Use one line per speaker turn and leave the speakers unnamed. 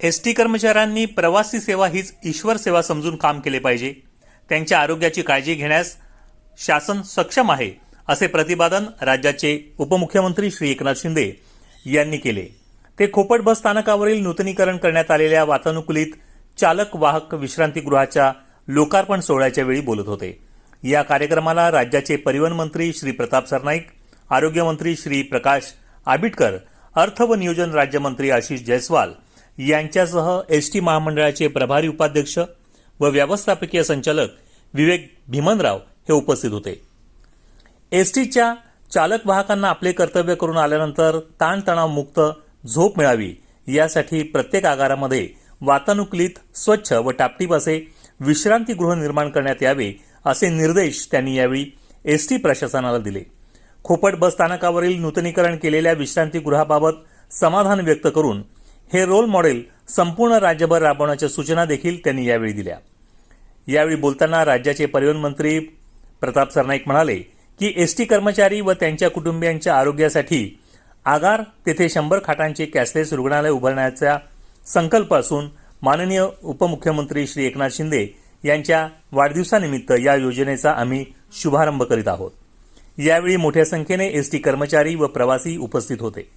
S T कर्मचाऱ्यांनी प्रवासी सेवा हीच ईश्वर सेवा समजून काम केले पाहिजे. त्यांच्या आरोग्याची काळजी घेण्यास शासन सक्षम आहे असे प्रतिपादन राज्याचे उपमुख्यमंत्री श्री एकनाथ शिंदे यांनी केले. ते खोपट बस स्थानकावरील नूतनीकरण करण्यात आलेल्या वातानुकूलित चालक वाहक विश्रांतीगृहाच्या लोकार्पण सोहळ्याच्या वेळी बोलत होते. या कार्यक्रमाला राज्याचे परिवहन मंत्री श्री प्रताप सरनाईक आरोग्यमंत्री श्री प्रकाश आबिटकर अर्थ व नियोजन राज्यमंत्री आशिष जयस्वाल यांच्यासह एस टी महामंडळाचे प्रभारी उपाध्यक्ष व व्यवस्थापकीय संचालक विवेक भीमनराव हे उपस्थित होते. एसटीच्या चालक वाहकांना आपले कर्तव्य करून आल्यानंतर ताणतणावमुक्त झोप मिळावी यासाठी प्रत्येक आगारामध्ये वातानुकूलित स्वच्छ व टापटीप असे विश्रांतीगृह निर्माण करण्यात यावे असे निर्देश त्यांनी यावेळी एसटी प्रशासनाला दिले. खोपट बस स्थानकावरील नूतनीकरण केलेल्या विश्रांतीगृहाबाबत समाधान व्यक्त करून हे रोल मॉडेल संपूर्ण राज्यभर राबवण्याच्या सूचना देखील त्यांनी यावेळी दिल्या. यावेळी बोलताना राज्याचे परिवहन मंत्री प्रताप सरनाईक म्हणाले की एसटी कर्मचारी व त्यांच्या कुटुंबियांच्या आरोग्यासाठी आगार तेथे शंभर खाटांचे कॅशलेस रुग्णालय उभारण्याचा संकल्प असून माननीय उपमुख्यमंत्री श्री एकनाथ शिंदे यांच्या वाढदिवसानिमित्त या योजनेचा आम्ही शुभारंभ करीत आहोत. यावेळी मोठ्या संख्येने एसटी कर्मचारी व प्रवासी उपस्थित होते.